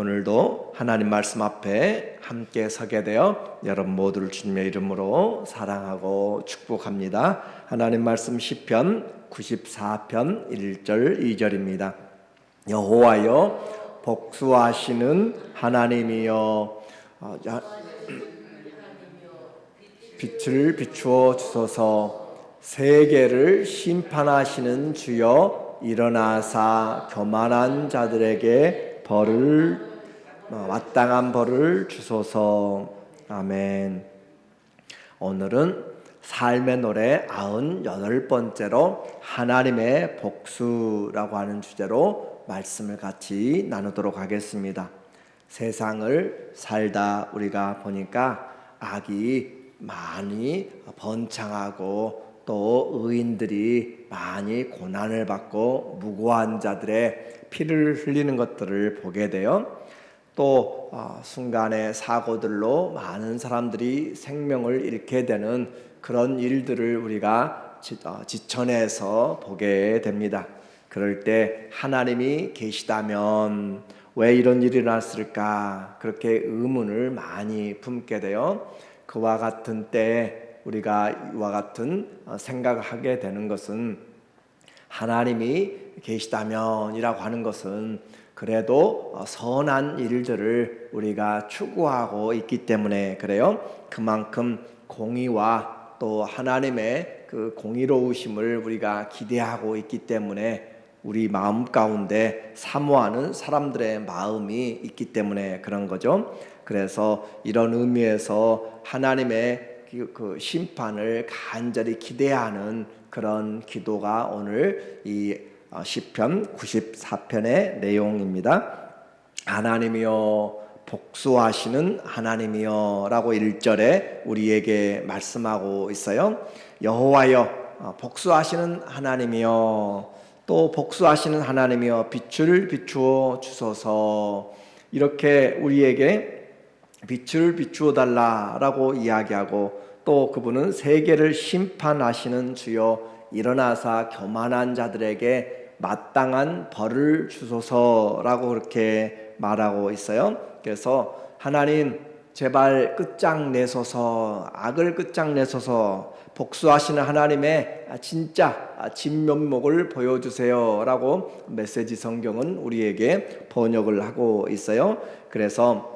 오늘도 하나님 말씀 앞에 함께 서게 되어 여러분 모두를 주님의 이름으로 사랑하고 축복합니다. 하나님 말씀 시편 94편 1절 2절입니다. 여호와여 복수하시는 하나님이여 어, 야- 빛을 비추어 주소서 세계를 심판하시는 주여 일어나사 교만한 자들에게 벌을 어, 마땅한 벌을 주소서 아멘 오늘은 삶의 노래 아흔 여덟 번째로 하나님의 복수라고 하는 주제로 말씀을 같이 나누도록 하겠습니다. 세상을 살다 우리가 보니까 악이 많이 번창하고 또 의인들이 많이 고난을 받고 무고한 자들의 피를 흘리는 것들을 보게 돼요. 또 어, 순간의 사고들로 많은 사람들이 생명을 잃게 되는 그런 일들을 우리가 지- 어, 지천에서 보게 됩니다. 그럴 때 하나님이 계시다면 왜 이런 일이 났을까 그렇게 의문을 많이 품게 돼요. 그와 같은 때 우리가 이와 같은 어, 생각을 하게 되는 것은 하나님이 계시다면이라고 하는 것은 그래도 어, 선한 일들을 우리가 추구하고 있기 때문에 그래요. 그만큼 공의와 또 하나님의 그 공의로우심을 우리가 기대하고 있기 때문에 우리 마음 가운데 사모하는 사람들의 마음이 있기 때문에 그런 거죠. 그래서 이런 의미에서 하나님의 그- 그 심판을 간절히 기대하는 그런 기도가 오늘 이 어, 시편 94편의 내용입니다. 하나님이여 복수하시는 하나님이여라고 1절에 우리에게 말씀하고 있어요. 여호와여 어, 복수하시는 하나님이여 또 복수하시는 하나님이여 빛을 비추어 주소서 이렇게 우리에게 빛을 비추어 달라라고 이야기하고 또 그분은 세계를 심판하시는 주여 일어나사 교만한 자들에게 마땅한 벌을 주소서라고 그렇게 말하고 있어요. 그래서 하나님 제발 끝장내소서 악을 끝장내소서 복수하시는 하나님의 진짜 진면목을 보여주세요라고 메시지 성경은 우리에게 번역을 하고 있어요. 그래서 어,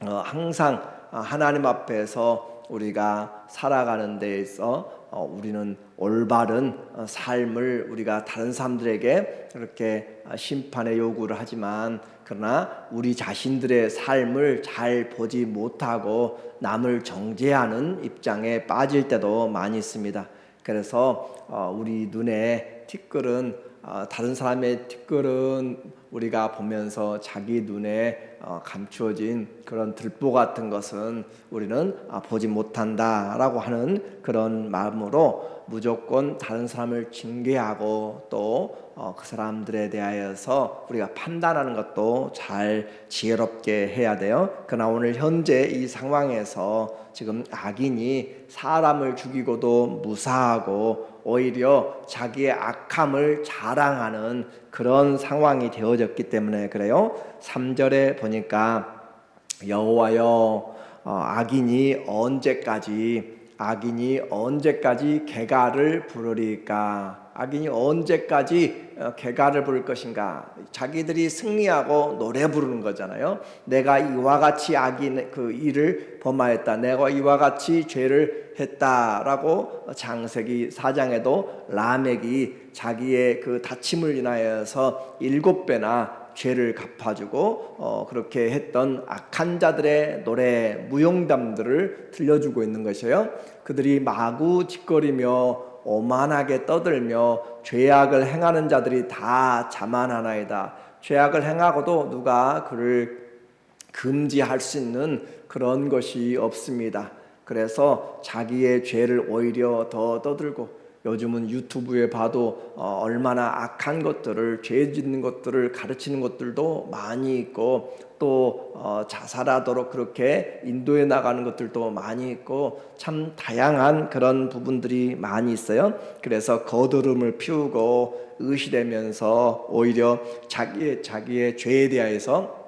항상 하나님 앞에서 우리가 살아가는 데 있어 어, 우리는 올바른 어, 삶을 우리가 다른 사람들에게 그렇게 어, 심판의 요구를 하지만 그러나 우리 자신들의 삶을 잘 보지 못하고 남을 정죄하는 입장에 빠질 때도 많이 있습니다. 그래서 어, 우리 눈에 티끌은 어, 다른 사람의 티끌은 우리가 보면서 자기 눈에 어, 감추어진 그런 들보 같은 것은 우리는 아, 보지 못한다라고 하는 그런 마음으로 무조건 다른 사람을 징계하고 또 그 사람들에 대하여서 우리가 판단하는 것도 잘 지혜롭게 해야 돼요. 그러나 오늘 현재 이 상황에서 지금 악인이 사람을 죽이고도 무사하고 오히려 자기의 악함을 자랑하는 그런 상황이 되어졌기 때문에 그래요. 3절에 보니까 여호와여 어, 악인이 언제까지 악인이 언제까지 개가를 부르리까? 악인이 언제까지 어, 개가를 부를 것인가? 자기들이 승리하고 노래 부르는 거잖아요. 내가 이와 같이 악인 그 일을 범하였다. 내가 이와 같이 죄를 했다라고 장세기 사장에도 라멕이 자기의 그 다침을 인하여서 일곱 배나 죄를 갚아주고 어, 그렇게 했던 악한 자들의 노래 무용담들을 들려주고 있는 것이에요. 그들이 마구 짓거리며 오만하게 떠들며 죄악을 행하는 자들이 다 자만하나이다. 죄악을 행하고도 누가 그를 금지할 수 있는 그런 것이 없습니다. 그래서 자기의 죄를 오히려 더 떠들고 요즘은 유튜브에 봐도 어, 얼마나 악한 것들을 죄 짓는 것들을 가르치는 것들도 많이 있고 또 어, 자살하도록 그렇게 인도해 나가는 것들도 많이 있고 참 다양한 그런 부분들이 많이 있어요. 그래서 거드름을 피우고 의시되면서 오히려 자기의 자기의 죄에 대하여서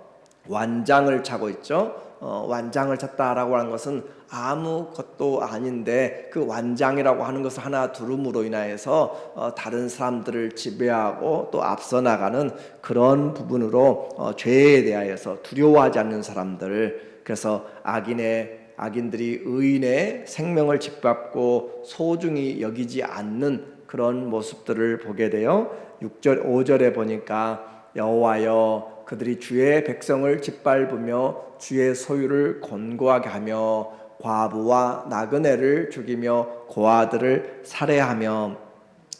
완장을 차고 있죠. 어, 완장을 찼다라고 하는 것은 아무것도 아닌데 그 완장이라고 하는 것을 하나 두름으로 인하여서 어, 다른 사람들을 지배하고 또 앞서 나가는 그런 부분으로 어, 죄에 대하여서 두려워하지 않는 사람들 그래서 악인의 악인들이 의인의 생명을 짓밟고 소중히 여기지 않는 그런 모습들을 보게 돼요. 6절 5절에 보니까 여호와여 그들이 주의 백성을 짓밟으며 주의 소유를 곤고하게 하며 과부와 나그네를 죽이며 고아들을 살해하며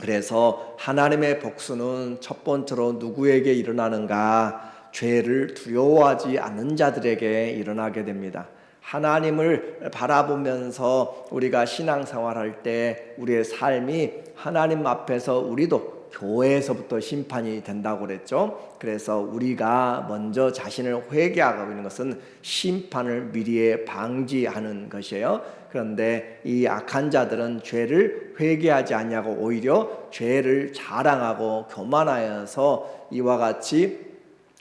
그래서 하나님의 복수는 첫 번째로 누구에게 일어나는가? 죄를 두려워하지 않는 자들에게 일어나게 됩니다. 하나님을 바라보면서 우리가 신앙생활할 때 우리의 삶이 하나님 앞에서 우리도 교회에서부터 심판이 된다고 그랬죠. 그래서 우리가 먼저 자신을 회개하고 있는 것은 심판을 미리에 방지하는 것이에요. 그런데 이 악한 자들은 죄를 회개하지 않냐고 오히려 죄를 자랑하고 교만하여서 이와 같이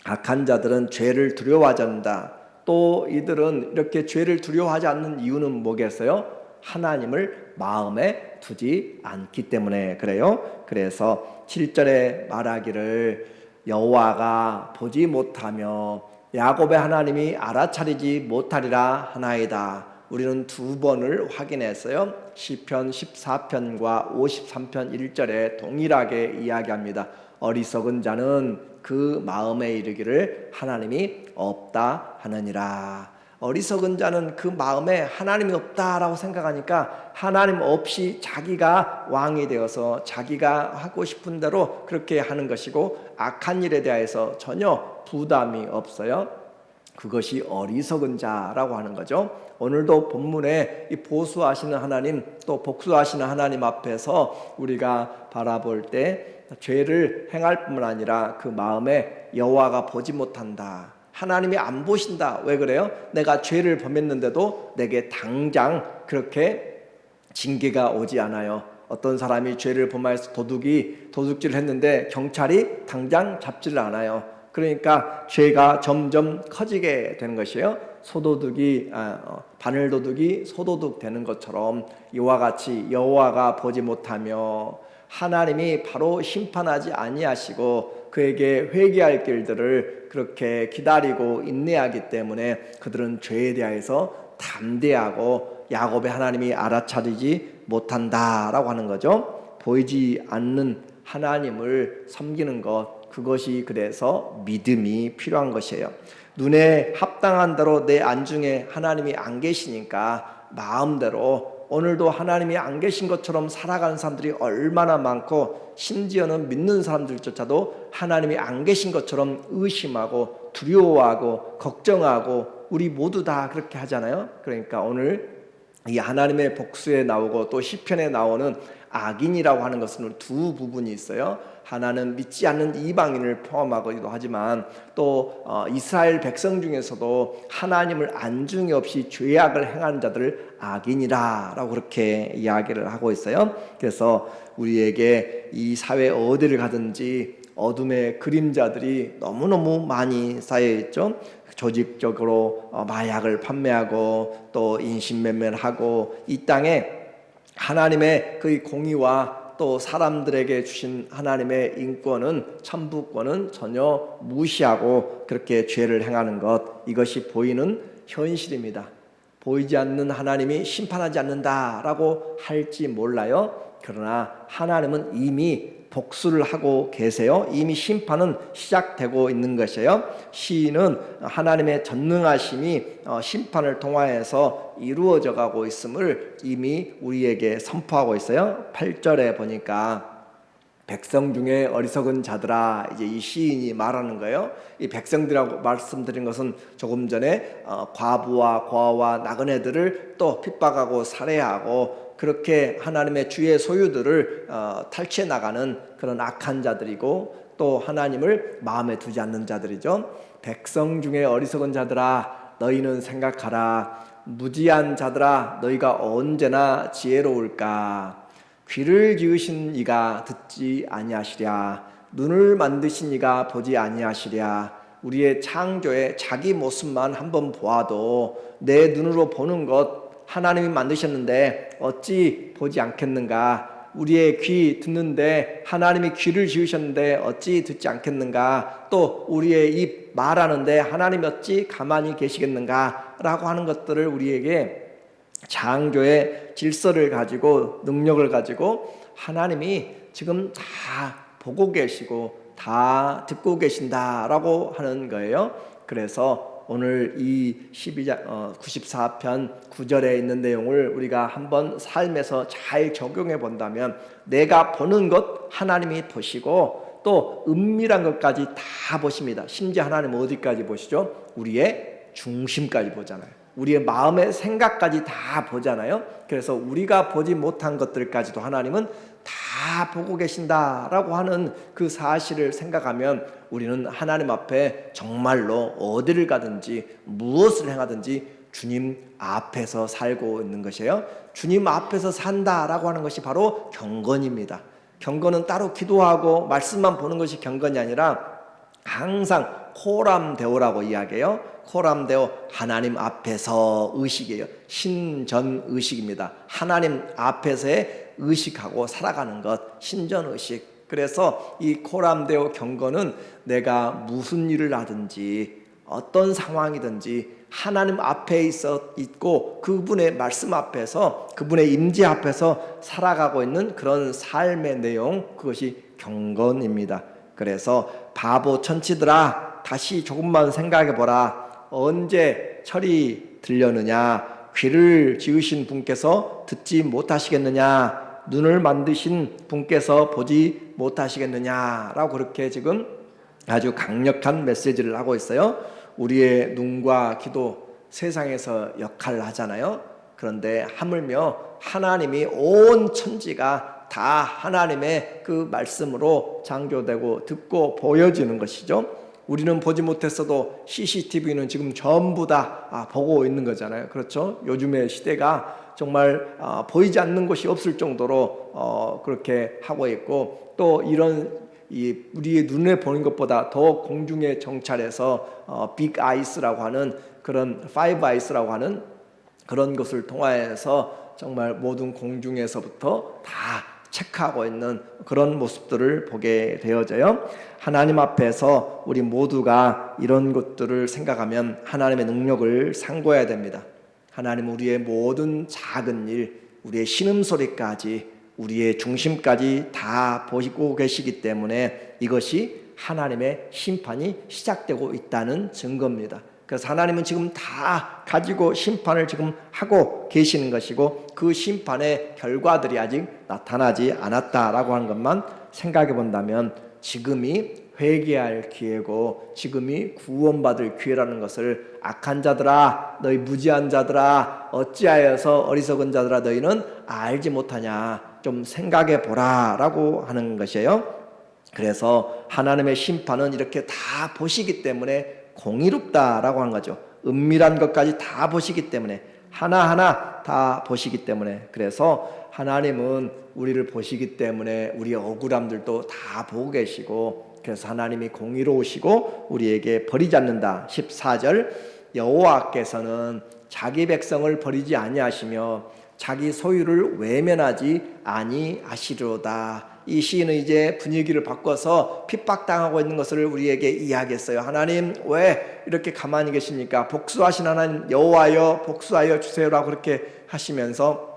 악한 자들은 죄를 두려워하지 않는다. 또 이들은 이렇게 죄를 두려워하지 않는 이유는 뭐겠어요? 하나님을 마음에 두지 않기 때문에 그래요. 그래서 7절에 말하기를 여호와가 보지 못하며 야곱의 하나님이 알아차리지 못하리라 하나이다. 우리는 두 번을 확인했어요. 시편 14편과 53편 1절에 동일하게 이야기합니다. 어리석은 자는 그 마음에 이르기를 하나님이 없다 하느니라. 어리석은 자는 그 마음에 하나님이 없다라고 생각하니까 하나님 없이 자기가 왕이 되어서 자기가 하고 싶은 대로 그렇게 하는 것이고 악한 일에 대해서 전혀 부담이 없어요. 그것이 어리석은 자라고 하는 거죠. 오늘도 본문에 이 보수하시는 하나님 또 복수하시는 하나님 앞에서 우리가 바라볼 때 죄를 행할 뿐만 아니라 그 마음에 여호와가 보지 못한다. 하나님이 안 보신다. 왜 그래요? 내가 죄를 범했는데도 내게 당장 그렇게 징계가 오지 않아요. 어떤 사람이 죄를 범하여서 도둑이 도둑질을 했는데 경찰이 당장 잡지를 않아요. 그러니까 죄가 점점 커지게 되는 것이에요. 소도둑이 아, 어, 바늘도둑이 소도둑 되는 것처럼 이와 같이 여호와가 보지 못하며 하나님이 바로 심판하지 아니하시고 그에게 회개할 길들을 그렇게 기다리고 인내하기 때문에 그들은 죄에 대하여서 담대하고 야곱의 하나님이 알아차리지 못한다라고 하는 거죠. 보이지 않는 하나님을 섬기는 것 그것이 그래서 믿음이 필요한 것이에요. 눈에 합당한 대로 내 안중에 하나님이 안 계시니까 마음대로 오늘도 하나님이 안 계신 것처럼 살아가는 사람들이 얼마나 많고 심지어는 믿는 사람들조차도 하나님이 안 계신 것처럼 의심하고 두려워하고 걱정하고 우리 모두 다 그렇게 하잖아요. 그러니까 오늘 이 하나님의 복수에 나오고 또 시편에 나오는 악인이라고 하는 것은 두 부분이 있어요. 하나는 믿지 않는 이방인을 포함하기도 하지만 또 어, 이스라엘 백성 중에서도 하나님을 안중이 없이 죄악을 행하는 자들을 악인이라라고 그렇게 이야기를 하고 있어요. 그래서 우리에게 이 사회 어디를 가든지 어둠의 그림자들이 너무너무 많이 쌓여 있죠. 조직적으로 어, 마약을 판매하고 또 인신매매를 하고 이 땅에 하나님의 그 공의와 또 사람들에게 주신 하나님의 인권은 천부권은 전혀 무시하고 그렇게 죄를 행하는 것 이것이 보이는 현실입니다. 보이지 않는 하나님이 심판하지 않는다라고 할지 몰라요. 그러나 하나님은 이미 복수를 하고 계세요. 이미 심판은 시작되고 있는 것이에요. 시인은 하나님의 전능하심이 어, 심판을 통하여서 이루어져 가고 있음을 이미 우리에게 선포하고 있어요. 8절에 보니까 백성 중에 어리석은 자들아 이제 이 시인이 말하는 거예요. 이 백성들이라고 말씀드린 것은 조금 전에 어, 과부와 고아와 나그네들을 또 핍박하고 살해하고 그렇게 하나님의 주의 소유들을 어, 탈취해 나가는 그런 악한 자들이고 또 하나님을 마음에 두지 않는 자들이죠. 백성 중에 어리석은 자들아 너희는 생각하라. 무지한 자들아 너희가 언제나 지혜로울까? 귀를 기으신 이가 듣지 아니하시랴. 눈을 만드신 이가 보지 아니하시랴. 우리의 창조의 자기 모습만 한번 보아도 내 눈으로 보는 것 하나님이 만드셨는데 어찌 보지 않겠는가? 우리의 귀 듣는데 하나님이 귀를 지으셨는데 어찌 듣지 않겠는가? 또 우리의 입 말하는데 하나님이 어찌 가만히 계시겠는가? 라고 하는 것들을 우리에게 창조의 질서를 가지고 능력을 가지고 하나님이 지금 다 보고 계시고 다 듣고 계신다라고 하는 거예요. 그래서 오늘 이 12장 어, 94편 9절에 있는 내용을 우리가 한번 삶에서 잘 적용해 본다면 내가 보는 것 하나님이 보시고 또 은밀한 것까지 다 보십니다. 심지어 하나님 어디까지 보시죠? 우리의 중심까지 보잖아요. 우리의 마음의 생각까지 다 보잖아요. 그래서 우리가 보지 못한 것들까지도 하나님은 다 보고 계신다라고 하는 그 사실을 생각하면 우리는 하나님 앞에 정말로 어디를 가든지 무엇을 행하든지 주님 앞에서 살고 있는 것이에요. 주님 앞에서 산다라고 하는 것이 바로 경건입니다. 경건은 따로 기도하고 말씀만 보는 것이 경건이 아니라 항상 코람데오라고 이야기해요. 코람데오 하나님 앞에서 의식이에요. 신전 의식입니다. 하나님 앞에서의 의식하고 살아가는 것 신전 의식. 그래서 이 코람데오 경건은 내가 무슨 일을 하든지 어떤 상황이든지 하나님 앞에 있어 있고 그분의 말씀 앞에서 그분의 임재 앞에서 살아가고 있는 그런 삶의 내용 그것이 경건입니다. 그래서 바보 천치들아 다시 조금만 생각해 보라. 언제 철이 들려느냐? 귀를 지으신 분께서 듣지 못하시겠느냐? 눈을 만드신 분께서 보지 못하시겠느냐 라고 그렇게 지금 아주 강력한 메시지를 하고 있어요. 우리의 눈과 귀도 세상에서 역할을 하잖아요. 그런데 하물며 하나님이 온 천지가 다 하나님의 그 말씀으로 창조되고 듣고 보여지는 것이죠. 우리는 보지 못했어도 CCTV는 지금 전부 다 아, 보고 있는 거잖아요. 그렇죠? 요즘의 시대가 정말 아, 보이지 않는 곳이 없을 정도로 어, 그렇게 하고 있고 또 이런 이 우리의 눈에 보는 것보다 더 공중에 정찰해서 어, 빅 아이스라고 하는 그런 파이브 아이스라고 하는 그런 것을 통하여서 정말 모든 공중에서부터 다 체크하고 있는 그런 모습들을 보게 되어져요. 하나님 앞에서 우리 모두가 이런 것들을 생각하면 하나님의 능력을 상고해야 됩니다. 하나님 우리의 모든 작은 일, 우리의 신음소리까지 우리의 중심까지 다 보시고 계시기 때문에 이것이 하나님의 심판이 시작되고 있다는 증거입니다. 그래서 하나님은 지금 다 가지고 심판을 지금 하고 계시는 것이고 그 심판의 결과들이 아직 나타나지 않았다라고 하는 것만 생각해 본다면 지금이 회개할 기회고 지금이 구원받을 기회라는 것을 악한 자들아 너희 무지한 자들아 어찌하여서 어리석은 자들아 너희는 알지 못하냐 좀 생각해 보라라고 하는 것이에요. 그래서 하나님의 심판은 이렇게 다 보시기 때문에 공의롭다라고 하는 거죠. 은밀한 것까지 다 보시기 때문에 하나하나 다 보시기 때문에 그래서 하나님은 우리를 보시기 때문에 우리의 억울함들도 다 보고 계시고 그래서 하나님이 공의로우시고 우리에게 버리지 않는다. 14절 여호와께서는 자기 백성을 버리지 아니하시며 자기 소유를 외면하지 아니하시로다. 이 시인은 이제 분위기를 바꿔서 핍박당하고 있는 것을 우리에게 이야기했어요. 하나님 왜 이렇게 가만히 계십니까? 복수하신 하나님 여호와여 복수하여 주세요라고 그렇게 하시면서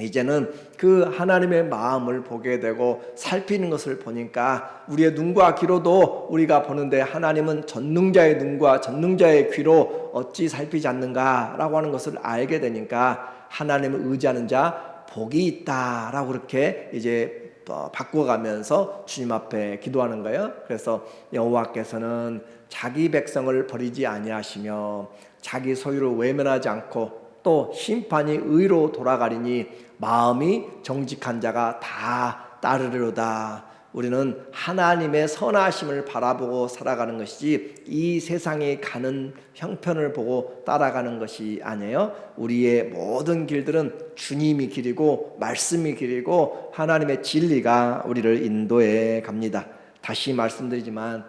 이제는 그 하나님의 마음을 보게 되고 살피는 것을 보니까 우리의 눈과 귀로도 우리가 보는데 하나님은 전능자의 눈과 전능자의 귀로 어찌 살피지 않는가라고 하는 것을 알게 되니까 하나님을 의지하는 자 복이 있다라고 그렇게 이제 어, 바꿔가면서 주님 앞에 기도하는 거예요. 그래서 여호와께서는 자기 백성을 버리지 아니하시며 자기 소유를 외면하지 않고 또 심판이 의로 돌아가리니 마음이 정직한 자가 다 따르리로다. 우리는 하나님의 선하심을 바라보고 살아가는 것이지 이 세상에 가는 형편을 보고 따라가는 것이 아니에요. 우리의 모든 길들은 주님이 길이고 말씀이 길이고 하나님의 진리가 우리를 인도해 갑니다. 다시 말씀드리지만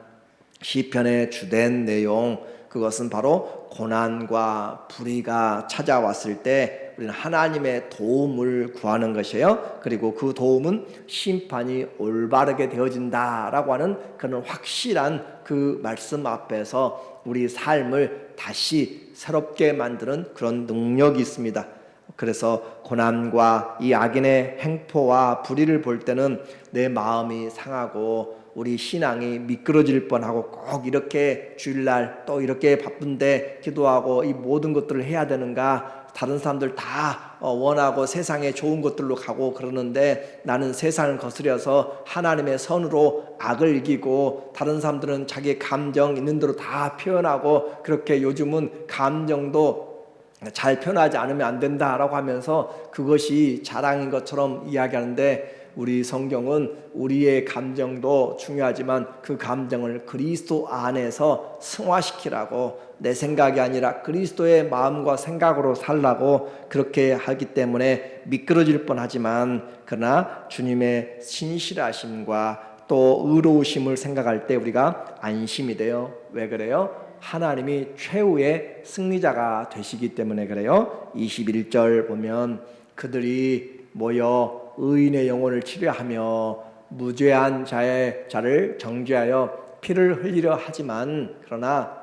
시편의 주된 내용 그것은 바로 고난과 불의가 찾아왔을 때 우리는 하나님의 도움을 구하는 것이에요. 그리고 그 도움은 심판이 올바르게 되어진다라고 하는 그런 확실한 그 말씀 앞에서 우리 삶을 다시 새롭게 만드는 그런 능력이 있습니다. 그래서 고난과 이 악인의 행포와 불의를 볼 때는 내 마음이 상하고 우리 신앙이 미끄러질 뻔하고 꼭 이렇게 주일날 또 이렇게 바쁜데 기도하고 이 모든 것들을 해야 되는가 다른 사람들 다 어, 원하고 세상에 좋은 것들로 가고 그러는데 나는 세상을 거스려서 하나님의 선으로 악을 이기고 다른 사람들은 자기 감정 있는 대로 다 표현하고 그렇게 요즘은 감정도 잘 표현하지 않으면 안 된다라고 하면서 그것이 자랑인 것처럼 이야기하는데 우리 성경은 우리의 감정도 중요하지만 그 감정을 그리스도 안에서 승화시키라고 내 생각이 아니라 그리스도의 마음과 생각으로 살라고 그렇게 하기 때문에 미끄러질 뻔하지만 그러나 주님의 신실하심과 또 의로우심을 생각할 때 우리가 안심이 돼요. 왜 그래요? 하나님이 최후의 승리자가 되시기 때문에 그래요. 21절 보면 그들이 모여 의인의 영혼을 치료하며 무죄한 자의 자를 정죄하여 피를 흘리려 하지만 그러나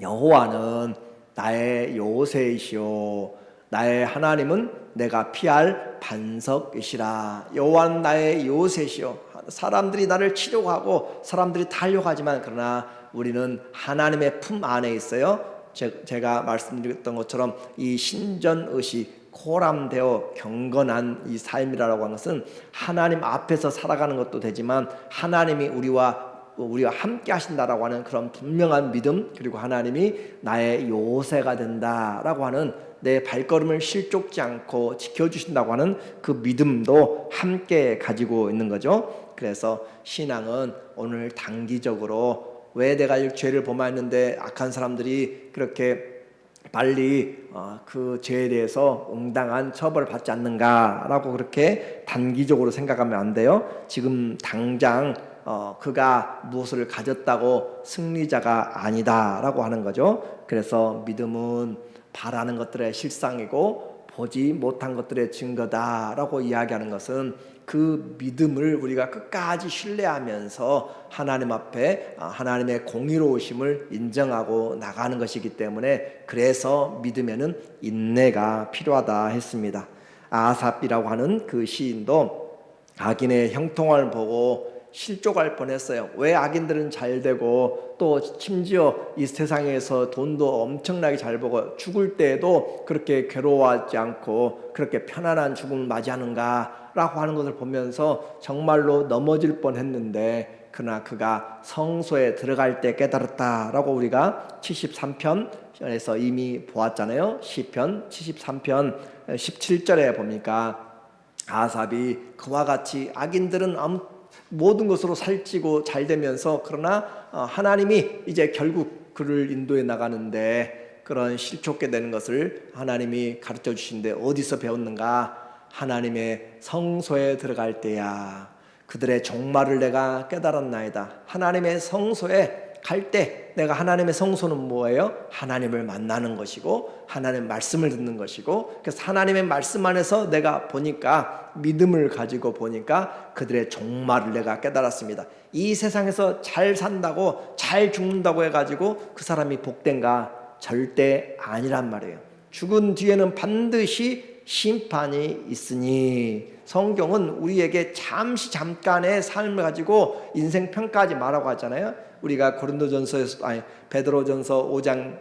여호와는 나의 요새이시오. 나의 하나님은 내가 피할 반석이시라. 여호와는 나의 요새시오. 사람들이 나를 치료하고 사람들이 달려가지만 그러나 우리는 하나님의 품 안에 있어요. 제 가 말씀드렸던 것처럼 이 신전의식 코람되어 경건한 이 삶이라고 하는 것은 하나님 앞에서 살아가는 것도 되지만 하나님이 우리와 우리와 함께 하신다라고 하는 그런 분명한 믿음 그리고 하나님이 나의 요새가 된다라고 하는 내 발걸음을 실족지 않고 지켜주신다고 하는 그 믿음도 함께 가지고 있는 거죠. 그래서 신앙은 오늘 단기적으로 왜 내가 이 죄를 범하였는데 악한 사람들이 그렇게 빨리 어, 그 죄에 대해서 응당한 처벌을 받지 않는가라고 그렇게 단기적으로 생각하면 안 돼요. 지금 당장 어, 그가 무엇을 가졌다고 승리자가 아니다라고 하는 거죠. 그래서 믿음은 바라는 것들의 실상이고 보지 못한 것들의 증거다라고 이야기하는 것은 그 믿음을 우리가 끝까지 신뢰하면서 하나님 앞에 아, 하나님의 공의로우심을 인정하고 나가는 것이기 때문에 그래서 믿음에는 인내가 필요하다 했습니다. 아삽이라고 하는 그 시인도 악인의 형통을 보고 실족할 뻔했어요. 왜 악인들은 잘 되고 또 심지어 이 세상에서 돈도 엄청나게 잘 벌고 죽을 때에도 그렇게 괴로워하지 않고 그렇게 편안한 죽음을 맞이하는가라고 하는 것을 보면서 정말로 넘어질 뻔했는데 그러나 그가 성소에 들어갈 때 깨달았다라고 우리가 73편에서 이미 보았잖아요. 시편 73편 17절에 보니까 아삽이 그와 같이 악인들은 모든 것으로 살찌고 잘 되면서 그러나 어, 하나님이 이제 결국 그를 인도해 나가는데 그런 실족게 되는 것을 하나님이 가르쳐 주신데 어디서 배웠는가? 하나님의 성소에 들어갈 때야 그들의 종말을 내가 깨달았나이다. 하나님의 성소에 갈 때 내가 하나님의 성소는 뭐예요? 하나님을 만나는 것이고 하나님의 말씀을 듣는 것이고 그래서 하나님의 말씀 안에서 내가 보니까 믿음을 가지고 보니까 그들의 종말을 내가 깨달았습니다. 이 세상에서 잘 산다고 잘 죽는다고 해가지고 그 사람이 복된가 절대 아니란 말이에요. 죽은 뒤에는 반드시 심판이 있으니 성경은 우리에게 잠시 잠깐의 삶을 가지고 인생 평가하지 말라고 하잖아요. 우리가 고린도전서에서 아니 베드로전서 5장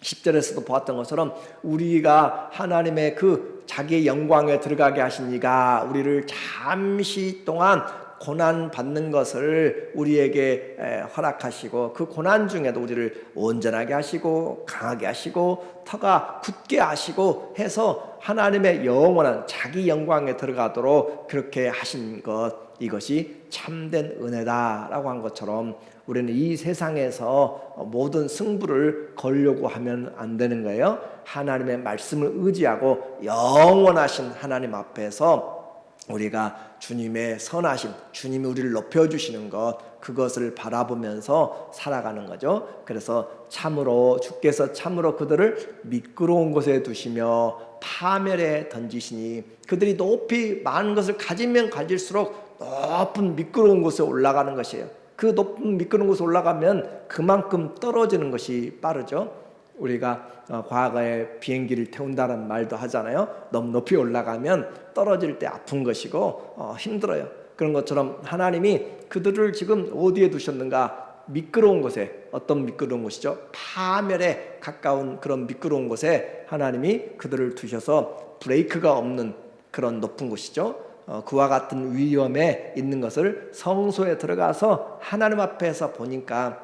10절에서도 보았던 것처럼 우리가 하나님의 그 자기의 영광에 들어가게 하신 이가 우리를 잠시 동안 고난 받는 것을 우리에게 허락하시고 그 고난 중에도 우리를 온전하게 하시고 강하게 하시고 터가 굳게 하시고 해서 하나님의 영원한 자기 영광에 들어가도록 그렇게 하신 것 이것이 참된 은혜다라고 한 것처럼 우리는 이 세상에서 모든 승부를 걸려고 하면 안 되는 거예요. 하나님의 말씀을 의지하고 영원하신 하나님 앞에서 우리가 주님의 선하심, 주님이 우리를 높여주시는 것, 그것을 바라보면서 살아가는 거죠. 그래서 참으로 주께서 참으로 그들을 미끄러운 곳에 두시며 파멸에 던지시니 그들이 높이 많은 것을 가지면 가질수록 높은 미끄러운 곳에 올라가는 것이에요. 그 높은 미끄러운 곳에 올라가면 그만큼 떨어지는 것이 빠르죠. 우리가 어, 과거에 비행기를 태운다는 말도 하잖아요. 너무 높이 올라가면 떨어질 때 아픈 것이고 어, 힘들어요. 그런 것처럼 하나님이 그들을 지금 어디에 두셨는가? 미끄러운 곳에 어떤 미끄러운 곳이죠? 파멸에 가까운 그런 미끄러운 곳에 하나님이 그들을 두셔서 브레이크가 없는 그런 높은 곳이죠. 어, 그와 같은 위험에 있는 것을 성소에 들어가서 하나님 앞에서 보니까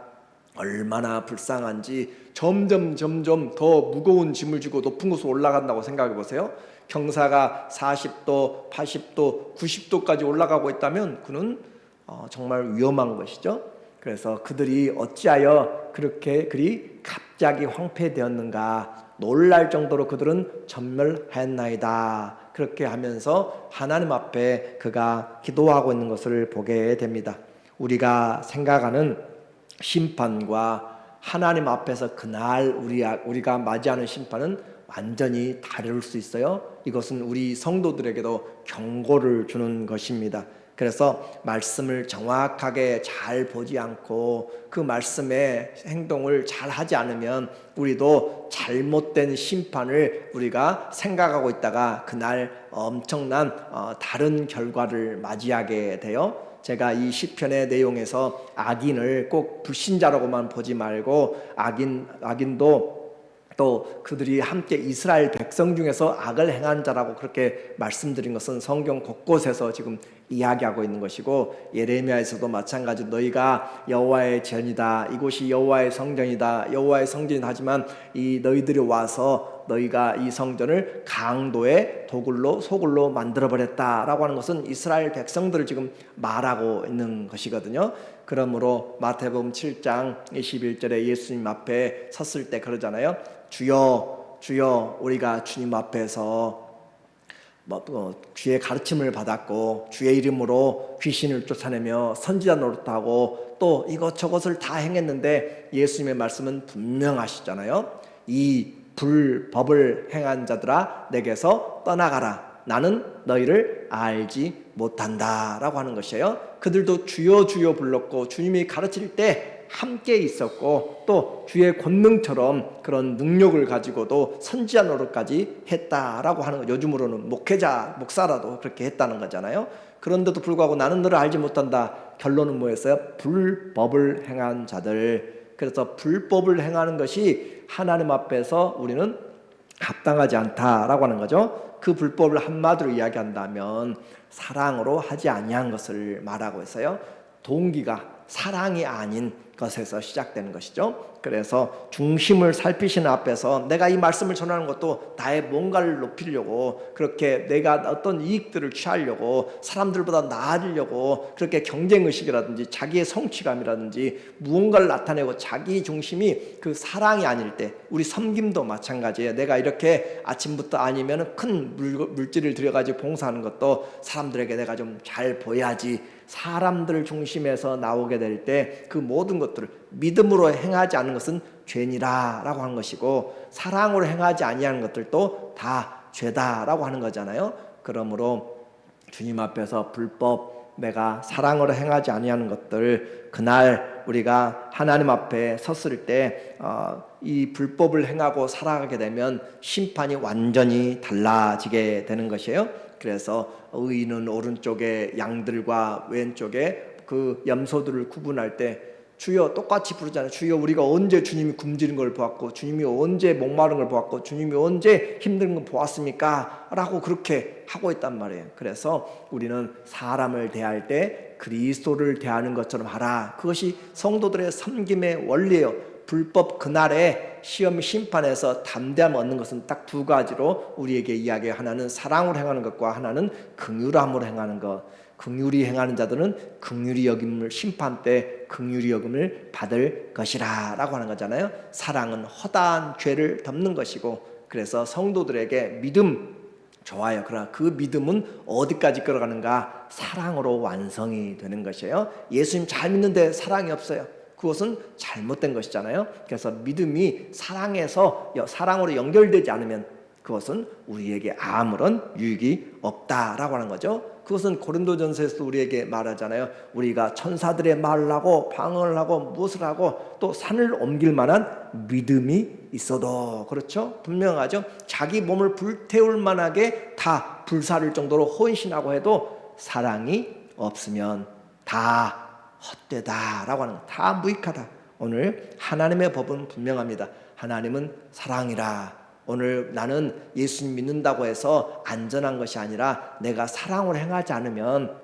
얼마나 불쌍한지 점점 점점 더 무거운 짐을 지고 높은 곳으로 올라간다고 생각해 보세요. 경사가 40도, 80도, 90도까지 올라가고 있다면 그는 어, 정말 위험한 것이죠. 그래서 그들이 어찌하여 그렇게 그리 갑자기 황폐되었는가 놀랄 정도로 그들은 전멸하였나이다. 그렇게 하면서 하나님 앞에 그가 기도하고 있는 것을 보게 됩니다. 우리가 생각하는 심판과 하나님 앞에서 그날 우리 우리가 맞이하는 심판은 완전히 다를 수 있어요. 이것은 우리 성도들에게도 경고를 주는 것입니다. 그래서 말씀을 정확하게 잘 보지 않고 그 말씀의 행동을 잘 하지 않으면 우리도 잘못된 심판을 우리가 생각하고 있다가 그날 엄청난 어, 다른 결과를 맞이하게 돼요. 제가 이 시편의 내용에서 악인을 꼭 불신자라고만 보지 말고 악인 악인도 또 그들이 함께 이스라엘 백성 중에서 악을 행한 자라고 그렇게 말씀드린 것은 성경 곳곳에서 지금 이야기하고 있는 것이고 예레미야에서도 마찬가지로 너희가 여호와의 전이다 이곳이 여호와의 성전이다 여호와의 성전이 하지만 이 너희들이 와서 너희가 이 성전을 강도의 도굴로 소굴로 만들어 버렸다라고 하는 것은 이스라엘 백성들을 지금 말하고 있는 것이거든요. 그러므로 마태복음 7장 21절에 예수님 앞에 섰을 때 그러잖아요. 주여 주여 우리가 주님 앞에서 뭐, 어, 주의 가르침을 받았고 주의 이름으로 귀신을 쫓아내며 선지자 노릇하고 또 이것저것을 다 행했는데 예수님의 말씀은 분명하시잖아요. 이 불법을 행한 자들아 내게서 떠나가라. 나는 너희를 알지 못한다라고 하는 것이에요. 그들도 주여 주여 불렀고 주님이 가르칠 때 함께 있었고 또 주의 권능처럼 그런 능력을 가지고도 선지자 노릇까지 했다라고 하는 거. 요즘으로는 목회자 목사라도 그렇게 했다는 거잖아요. 그런데도 불구하고 나는 너를 알지 못한다. 결론은 뭐였어요? 불법을 행한 자들. 그래서 불법을 행하는 것이 하나님 앞에서 우리는 합당하지 않다라고 하는 거죠. 그 불법을 한마디로 이야기한다면 사랑으로 하지 아니한 것을 말하고 있어요. 동기가 사랑이 아닌 것에서 시작되는 것이죠. 그래서 중심을 살피시는 앞에서 내가 이 말씀을 전하는 것도 나의 뭔가를 높이려고 그렇게 내가 어떤 이익들을 취하려고 사람들보다 나아지려고 그렇게 경쟁 의식이라든지 자기의 성취감이라든지 무언가를 나타내고 자기 중심이 그 사랑이 아닐 때 우리 섬김도 마찬가지예요. 내가 이렇게 아침부터 아니면 큰 물질을 들여가지고 봉사하는 것도 사람들에게 내가 좀 잘 보여야지 사람들 중심에서 나오게 될 때 그 모든 것들을 믿음으로 행하지 않는 것은 죄니라라고 하는 것이고 사랑으로 행하지 아니하는 것들도 다 죄다라고 하는 거잖아요. 그러므로 주님 앞에서 불법 내가 사랑으로 행하지 아니하는 것들 그날 우리가 하나님 앞에 섰을 때이 어, 불법을 행하고 살아가게 되면 심판이 완전히 달라지게 되는 것이에요. 그래서 의인은 오른쪽에 양들과 왼쪽에 그 염소들을 구분할 때 주여 똑같이 부르잖아요. 주여 우리가 언제 주님이 굶주린 걸 보았고 주님이 언제 목마른 걸 보았고 주님이 언제 힘든 걸 보았습니까? 라고 그렇게 하고 있단 말이에요. 그래서 우리는 사람을 대할 때 그리스도를 대하는 것처럼 하라. 그것이 성도들의 섬김의 원리예요. 불법 그날에 시험 심판에서 담대함 얻는 것은 딱 두 가지로 우리에게 이야기 하나는 사랑으로 행하는 것과 하나는 긍휼함으로 행하는 것. 긍휼히 행하는 자들은 긍휼히 여김을 심판 때 긍휼히 여김을 받을 것이라라고 하는 거잖아요. 사랑은 허다한 죄를 덮는 것이고 그래서 성도들에게 믿음 좋아요. 그러나 그 믿음은 어디까지 끌어가는가? 사랑으로 완성이 되는 것이에요. 예수님 잘 믿는데 사랑이 없어요. 그것은 잘못된 것이잖아요. 그래서 믿음이 사랑에서 사랑으로 연결되지 않으면 그것은 우리에게 아무런 유익이 없다라고 하는 거죠. 그것은 고린도전서에서 우리에게 말하잖아요. 우리가 천사들의 말을 하고 방언을 하고 무엇을 하고 또 산을 옮길 만한 믿음이 있어도 그렇죠. 분명하죠. 자기 몸을 불태울 만하게 다 불사를 정도로 헌신하고 해도 사랑이 없으면 다 헛되다라고 하는 다 무익하다. 오늘 하나님의 법은 분명합니다. 하나님은 사랑이라. 오늘 나는 예수님 믿는다고 해서 안전한 것이 아니라 내가 사랑을 행하지 않으면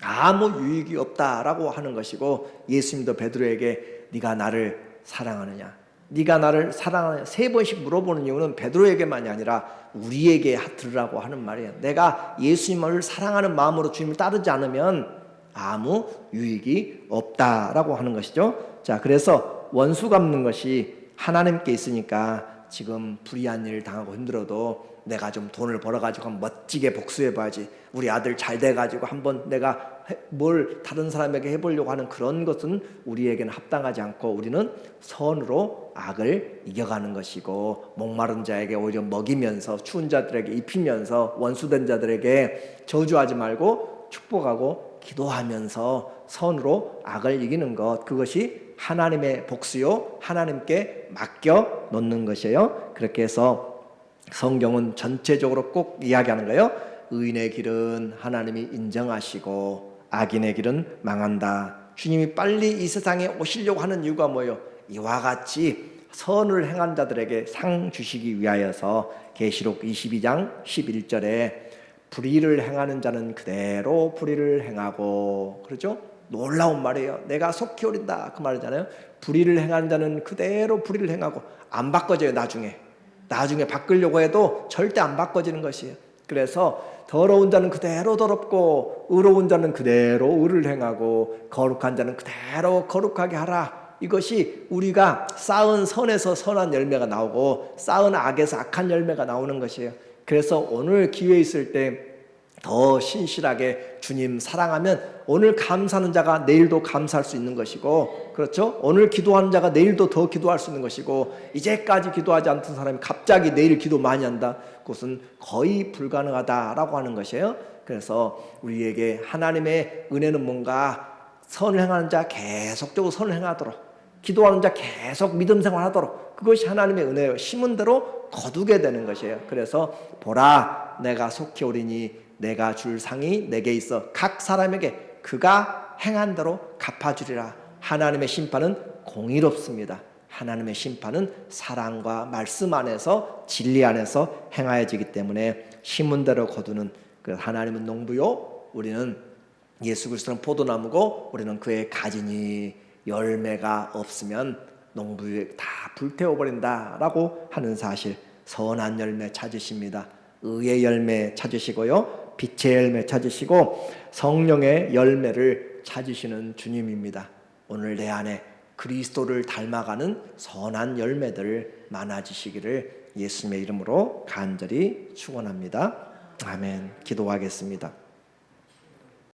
아무 유익이 없다라고 하는 것이고 예수님도 베드로에게 네가 나를 사랑하느냐 네가 나를 사랑하느냐 세 번씩 물어보는 이유는 베드로에게만이 아니라 우리에게 들으라고 하는 말이에요. 내가 예수님을 사랑하는 마음으로 주님을 따르지 않으면 아무 유익이 없다라고 하는 것이죠. 자, 그래서 원수 갚는 것이 하나님께 있으니까 지금 불의한 일을 당하고 힘들어도 내가 좀 돈을 벌어가지고 멋지게 복수해봐야지. 우리 아들 잘 돼가지고 한번 내가 뭘 다른 사람에게 해보려고 하는 그런 것은 우리에게는 합당하지 않고 우리는 선으로 악을 이겨가는 것이고 목마른 자에게 오히려 먹이면서 추운 자들에게 입히면서 원수된 자들에게 저주하지 말고 축복하고 기도하면서 선으로 악을 이기는 것 그것이 하나님의 복수요 하나님께 맡겨 놓는 것이에요. 그렇게 해서 성경은 전체적으로 꼭 이야기하는 거예요. 의인의 길은 하나님이 인정하시고 악인의 길은 망한다. 주님이 빨리 이 세상에 오시려고 하는 이유가 뭐예요? 이와 같이 선을 행한 자들에게 상 주시기 위하여서 계시록 22장 11절에 불의를 행하는 자는 그대로 불의를 행하고 그렇죠? 놀라운 말이에요. 내가 속히 오린다 그 말이잖아요. 불의를 행하는 자는 그대로 불의를 행하고 안 바꿔져요 나중에. 나중에 바꾸려고 해도 절대 안 바꿔지는 것이에요. 그래서 더러운 자는 그대로 더럽고 의로운 자는 그대로 의를 행하고 거룩한 자는 그대로 거룩하게 하라. 이것이 우리가 쌓은 선에서 선한 열매가 나오고 쌓은 악에서 악한 열매가 나오는 것이에요. 그래서 오늘 기회 있을 때 더 신실하게 주님 사랑하면 오늘 감사하는 자가 내일도 감사할 수 있는 것이고 그렇죠? 오늘 기도하는 자가 내일도 더 기도할 수 있는 것이고 이제까지 기도하지 않던 사람이 갑자기 내일 기도 많이 한다. 그것은 거의 불가능하다라고 하는 것이에요. 그래서 우리에게 하나님의 은혜는 뭔가 선을 행하는 자 계속적으로 선을 행하도록 기도하는 자 계속 믿음 생활하도록 그것이 하나님의 은혜예요. 심은 대로 거두게 되는 것이에요. 그래서 보라 내가 속히 오리니 내가 줄 상이 내게 있어 각 사람에게 그가 행한 대로 갚아주리라. 하나님의 심판은 공의롭습니다. 하나님의 심판은 사랑과 말씀 안에서 진리 안에서 행하여지기 때문에 심은 대로 거두는 그 하나님은 농부요 우리는 예수 그리스도는 포도나무고 우리는 그의 가지니 열매가 없으면 농부에 다 불태워 버린다라고 하는 사실 선한 열매 찾으십니다. 의의 열매 찾으시고요. 빛의 열매 찾으시고 성령의 열매를 찾으시는 주님입니다. 오늘 내 안에 그리스도를 닮아가는 선한 열매들 많아지시기를 예수님의 이름으로 간절히 축원합니다. 아멘. 기도하겠습니다.